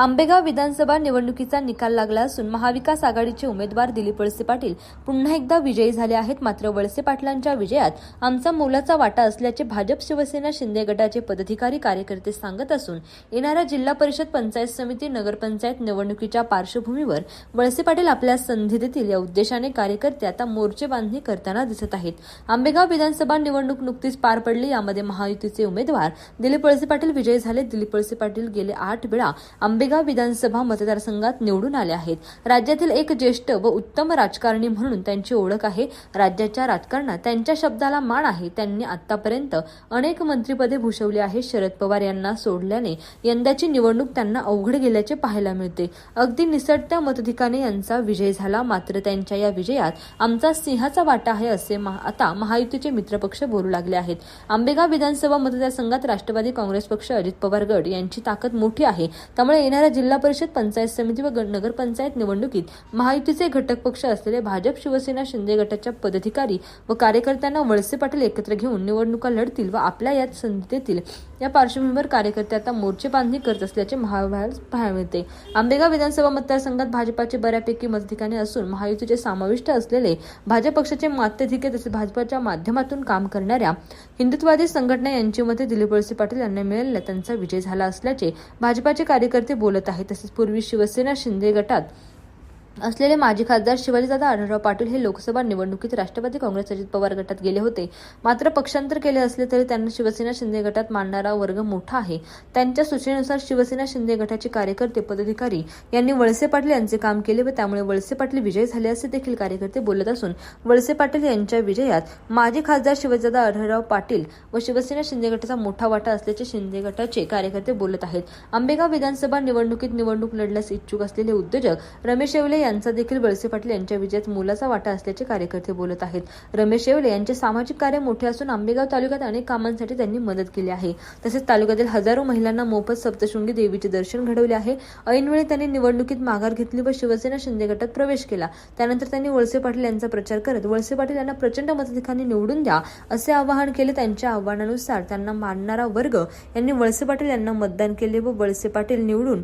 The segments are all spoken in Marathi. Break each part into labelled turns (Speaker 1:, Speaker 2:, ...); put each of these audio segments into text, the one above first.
Speaker 1: आंबेगाव विधानसभा निवडणुकीचा निकाल लागला असून महाविकास आघाडीचे उमेदवार दिलीप वळसे पाटील पुन्हा एकदा विजयी झाले आहेत. मात्र वळसे पाटलांच्या विजयात आमचा मोलाचा वाटा असल्याचे भाजप शिवसेना शिंदे गटाचे पदाधिकारी कार्यकर्ते सांगत असून येणाऱ्या जिल्हा परिषद पंचायत समिती नगरपंचायत निवडणुकीच्या पार्श्वभूमीवर वळसे पाटील आपल्या संधी देतील या उद्देशाने कार्यकर्ते आता मोर्चे बांधणी करताना दिसत आहेत. आंबेगाव विधानसभा निवडणूक नुकतीच पार पडली. यामध्ये महायुतीचे उमेदवार दिलीप वळसे पाटील विजयी झाले. दिलीप वळसे पाटील गेले आठ वेळा आंबेगाव विधानसभा मतदारसंघात निवडून आले आहेत. राज्यातील एक ज्येष्ठ व उत्तम राजकारणी म्हणून त्यांची ओळख आहे. राज्याच्या राजकारणात त्यांच्या शब्दाला मान आहे. त्यांनी आतापर्यंत अनेक मंत्रिपदे भूषवली आहेत. शरद पवार यांना सोडल्याने यंदाची निवडणूक त्यांना अवघड गेल्याचे पाहायला मिळते. अगदी निसटत्या मताधिकाने यांचा विजय झाला. मात्र त्यांच्या या विजयात आमचा सिंहाचा वाटा आहे असे महा- आता महायुतीचे मित्रपक्ष बोलू लागले आहेत. आंबेगाव विधानसभा मतदारसंघात राष्ट्रवादी काँग्रेस पक्ष अजित पवार गड यांची ताकद मोठी आहे. त्यामुळे येणाऱ्या जिल्हा परिषद पंचायत समिती व ग- नगरपंचायत निवडणुकीत महायुतीचे घटक पक्ष असलेले भाजप शिवसेना शिंदे गटाच्या पदाधिकारी व कार्यकर्त्यांना वळसे पाटील एकत्र घेऊन निवडणुका लढतील व आपल्या यात संधी देतील. या पार्श्वभूमीवर कार्यकर्ते आता मोर्चे बांधणी करत असल्याचे महाविभाग पाहायला मिळते. आंबेगाव विधानसभा मतदारसंघात भाजपाचे बऱ्यापैकी मतधिकाने असून महायुतीचे समाविष्ट असलेले भाजप पक्षाचे मात्यधिके तसेच भाजपाच्या माध्यमातून काम करणाऱ्या हिंदुत्ववादी संघटना यांची मते दिलीप वळसे पाटील यांना मिळालेला त्यांचा विजय झाला असल्याचे भाजपाचे कार्यकर्ते बोलत आहेत. तसेच पूर्वी शिवसेना शिंदे गटात असलेले माजी खासदार शिवाजीदादा आढळराव पाटील हे लोकसभा निवडणुकीत राष्ट्रवादी काँग्रेस अजित पवार गटात गेले होते. मात्र पक्षांतर केले असले तरी त्यांना शिवसेना शिंदे गटात मानणारा वर्ग मोठा आहे. त्यांच्या सूचनेनुसार शिवसेना शिंदे गटाचे कार्यकर्ते पदाधिकारी यांनी वळसे पाटील यांचे काम केले व त्यामुळे वळसे पाटील विजय झाले असे देखील कार्यकर्ते बोलत असून वळसे पाटील यांच्या विजयात माजी खासदार शिवाजीदादा आढळराव पाटील व शिवसेना शिंदे गटाचा मोठा वाटा असल्याचे शिंदे गटाचे कार्यकर्ते बोलत आहेत. आंबेगाव विधानसभा निवडणुकीत निवडणूक लढल्यास इच्छुक असलेले उद्योजक रमेश येवले यांचा देखील वळसे पाटील यांच्या विजयात मोलाचा वाटा असल्याचे कार्यकर्ते बोलत आहेत. रमेश येवले यांचे सामाजिक कार्य मोठे असून आंबेगाव तालुक्यात अनेक कामांसाठी त्यांनी मदत केली आहे. तसेच तालुक्यातील हजारो महिलांना मोफत सप्तशृंगी देवीचे दर्शन घडवले आहे. ऐनवेळी त्यांनी निवडणुकीत माघार घेतली व शिवसेना शिंदे गटात प्रवेश केला. त्यानंतर त्यांनी वळसे पाटील यांचा प्रचार करत वळसे पाटील यांना प्रचंड मताधिकांनी निवडून द्या असे आवाहन केले. त्यांच्या आव्हानानुसार त्यांना मानणारा वर्ग यांनी वळसे पाटील यांना मतदान केले व वळसे पाटील निवडून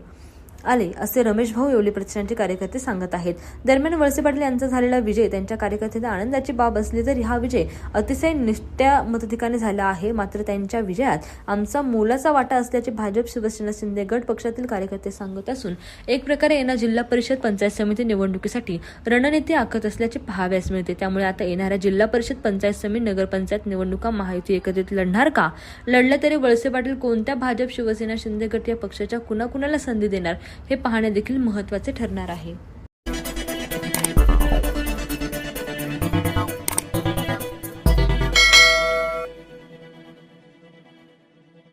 Speaker 1: आले असे रमेश भाऊ येवले प्रतिष्ठानचे कार्यकर्ते सांगत आहेत. दरम्यान वळसे पाटील यांचा झालेला विजय त्यांच्या कार्यकर्त्यांना आनंदाची बाब असली तरी हा विजय अतिशय निष्ठ्या मतधिकाने झाला आहे. मात्र त्यांच्या विजयात आमचा मोलाचा वाटा असल्याचे भाजप शिवसेना शिंदे गट पक्षातील कार्यकर्ते सांगत असून एक प्रकारे येणार जिल्हा परिषद पंचायत समिती निवडणुकीसाठी रणनीती आखत असल्याचे पाहाव्यास मिळते. त्यामुळे आता येणाऱ्या जिल्हा परिषद पंचायत समिती नगरपंचायत निवडणुका महायुती एकत्रित लढणार का? लढलं तरी वळसे पाटील कोणत्या भाजप शिवसेना शिंदे गट या पक्षाच्या कुणाकुणाला संधी देणार? हे पाहणे देखील महत्त्वाचे ठरणार आहे.